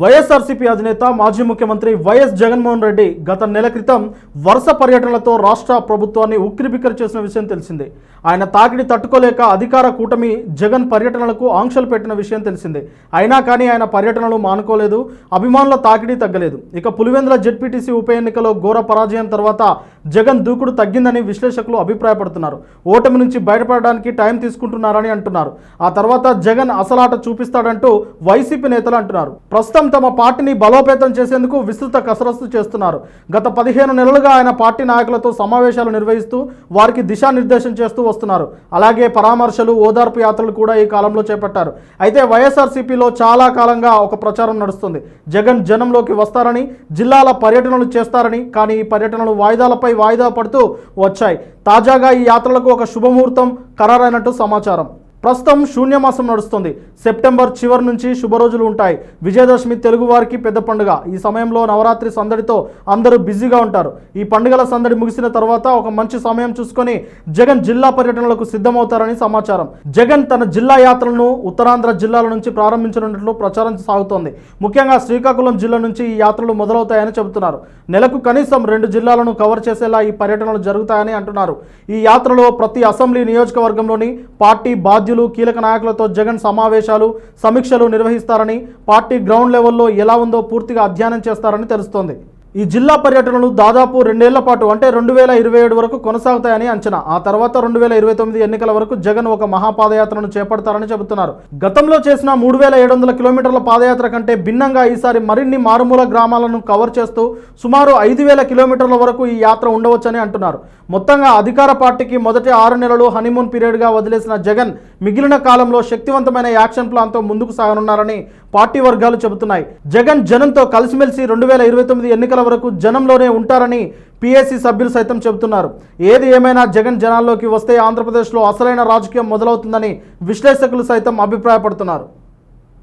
వైఎస్ఆర్సీపీ అధినేత మాజీ ముఖ్యమంత్రి వైఎస్ జగన్మోహన్ రెడ్డి గత నెల క్రితం వరుస పర్యటనలతో రాష్ట్ర ప్రభుత్వాన్ని ఉక్కిరిబిక్కిరి చేసిన విషయం తెలిసిందే. ఆయన తాకిడి తట్టుకోలేక అధికార కూటమి జగన్ పర్యటనలకు ఆంక్షలు పెట్టిన విషయం తెలిసిందే. అయినా కానీ ఆయన పర్యటనలు మానుకోలేదు అభిమానుల తాకిడి తగ్గలేదు. ఇక పులివెందుల జెడ్పీటీసీ ఉప ఎన్నికలో ఘోర పరాజయం తర్వాత జగన్ దూకుడు తగ్గిందని విశ్లేషకులు అభిప్రాయపడుతున్నారు. ఓటమి నుంచి బయటపడడానికి టైం తీసుకుంటున్నారని అంటున్నారు. ఆ తర్వాత జగన్ అసలాట చూపిస్తాడంటూ వైసీపీ నేతలు అంటున్నారు. ప్రస్తుతం తమ పార్టీని బలోపేతం చేసేందుకు విస్తృత కసరత్తు చేస్తున్నారు. గత పదిహేను నెలలుగా ఆయన పార్టీ నాయకులతో సమావేశాలు నిర్వహిస్తూ వారికి దిశానిర్దేశం చేస్తూ వస్తున్నారు. అలాగే పరామర్శలు ఓదార్పు యాత్రలు కూడా ఈ కాలంలో చేపట్టారు. అయితే వైఎస్ఆర్సీపీలో చాలా కాలంగా ఒక ప్రచారం నడుస్తుంది. జగన్ జనంలోకి వస్తారని జిల్లాల పర్యటనలు చేస్తారని కానీ ఈ పర్యటనలు వాయిదాలపై వాయిదా పడుతూ వచ్చాయి. తాజాగా ఈ యాత్రలకు ఒక శుభముహూర్తం ఖరారైనట్టు సమాచారం. ప్రస్తుతం శూన్యమాసం నడుస్తుంది. సెప్టెంబర్ చివరి నుంచి శుభరోజులు ఉంటాయి. విజయదశమి తెలుగు వారికి పెద్ద పండుగ. ఈ సమయంలో నవరాత్రి సందడితో అందరూ బిజీగా ఉంటారు. ఈ పండుగల సందడి ముగిసిన తర్వాత ఒక మంచి సమయం చూసుకొని జగన్ జిల్లా పర్యటనలకు సిద్ధమవుతారని సమాచారం. జగన్ తన జిల్లా యాత్రలను ఉత్తరాంధ్ర జిల్లాల నుంచి ప్రారంభించనున్నట్లు ప్రచారం సాగుతోంది. ముఖ్యంగా శ్రీకాకుళం జిల్లా నుంచి ఈ యాత్రలు మొదలవుతాయని చెబుతున్నారు. నెలకు కనీసం రెండు జిల్లాలను కవర్ చేసేలా ఈ పర్యటనలు జరుగుతాయని అంటున్నారు. ఈ యాత్రలో ప్రతి అసెంబ్లీ నియోజకవర్గంలోని పార్టీ బాధ్యులు కీలక నాయకులతో జగన్ సమావేశాలు సమీక్షలు నిర్వహిస్తారని పార్టీ గ్రౌండ్ లెవెల్లో ఎలా ఉందో పూర్తిగా అధ్యయనం చేస్తారని తెలుస్తోంది. ఈ జిల్లా పర్యటనలు దాదాపు రెండేళ్ళ పాటు అంటే రెండు వేల ఇరవై ఏడు వరకు కొనసాగుతాయని అంచనా. ఆ తర్వాత రెండు వేల ఇరవై తొమ్మిది ఎన్నికల వరకు జగన్ ఒక మహాపాదయాత్రను చేపడతారని చెబుతున్నారు. గతంలో చేసిన మూడు వేల ఏడు వందల కిలోమీటర్ల పాదయాత్ర కంటే భిన్నంగా ఈసారి మరిన్ని మారుమూల గ్రామాలను కవర్ చేస్తూ సుమారు ఐదు వేల కిలోమీటర్ల వరకు ఈ యాత్ర ఉండవచ్చని అంటున్నారు. మొత్తంగా అధికార పార్టీకి మొదటి ఆరు నెలలు హనీమూన్ పీరియడ్గా వదిలేసిన జగన్ మిగిలిన కాలంలో శక్తివంతమైన యాక్షన్ ప్లాన్తో ముందుకు సాగనున్నారని పార్టీ వర్గాలు చెబుతున్నాయి. జగన్ జనంతో కలిసిమెలిసి రెండు వేల ఇరవై తొమ్మిది ఎన్నికల వరకు జనంలోనే ఉంటారని పిఎస్సి సభ్యులు సైతం చెబుతున్నారు. ఏది ఏమైనా జగన్ జనాల్లోకి వస్తే ఆంధ్రప్రదేశ్లో అసలైన రాజకీయం మొదలవుతుందని విశ్లేషకులు సైతం అభిప్రాయపడుతున్నారు.